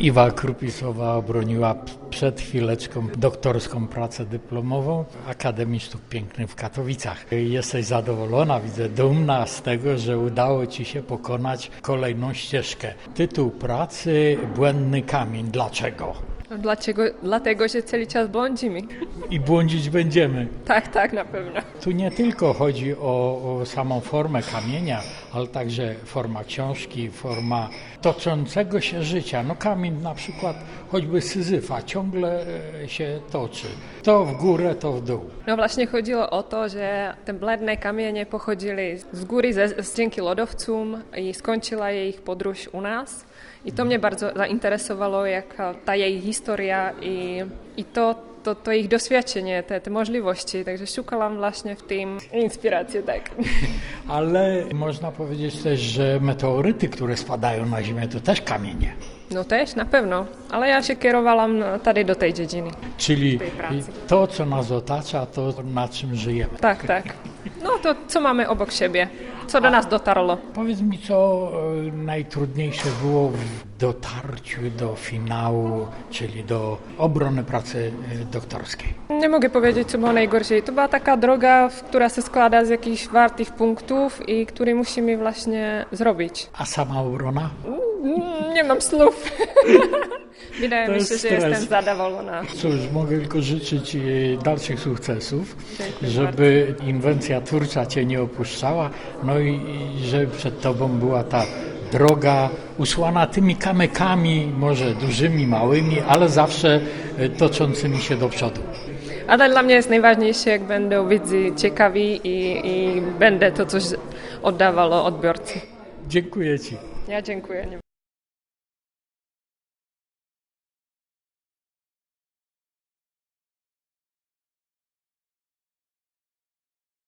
Iwa Krupisowa obroniła przed chwileczką doktorską pracę dyplomową Akademii Sztuk Pięknych w Katowicach. Jesteś zadowolona, widzę, dumna z tego, że udało Ci się pokonać kolejną ścieżkę. Tytuł pracy Błędny kamień. Dlaczego? Dlaczego? Dlatego, że cały czas błądzimy. I błądzić będziemy. Tak, tak, na pewno. Tu nie tylko chodzi o, o samą formę kamienia, ale także forma książki, forma toczącego się życia. No kamień na przykład choćby Syzyfa ciągle e, się toczy. To w górę, to w dół. No właśnie chodziło o to, że te bledné kamienie pochodzili z góry ze, z dzięki lodowcům i skończyła jejich podróż u nás. I to mě bardzo zainteresovalo, jak ta jejich historia i, i to, to, to jejich doświadczenie, te, te możliwości. Takže szukałam właśnie w tym inspiracji, tak. Ale można powiedzieć też, że meteoryty, które spadają na Ziemię, to też kamienie. No też, na pewno. Ale ja się kierowałam tady do tej dziedziny. Czyli tej to, co nas otacza, to na czym żyjemy. Tak, tak. No to co mamy obok siebie? Co do nas dotarło? Powiedz mi, co e, najtrudniejsze było w dotarciu do finału, czyli do obrony pracy e, doktorskiej. Nie mogę powiedzieć, co było najgorsze. To była taka droga, która się składa z jakichś wartych punktów i które musimy właśnie zrobić. A sama obrona? Mm, Nie mam słów. Wydaje mi się, że stres. jestem zadowolona. Cóż, mogę tylko życzyć dalszych sukcesów, Dziękuję żeby inwencja twórcza Cię nie opuszczała, no i, i żeby przed Tobą była ta droga usłana tymi kamykami, może dużymi, małymi, ale zawsze e, toczącymi się do przodu. Ale dla mnie jest najważniejsze, jak będą widzy ciekawi i, i będę to coś oddawało odbiorcy. Dziękuję Ci. Ja dziękuję.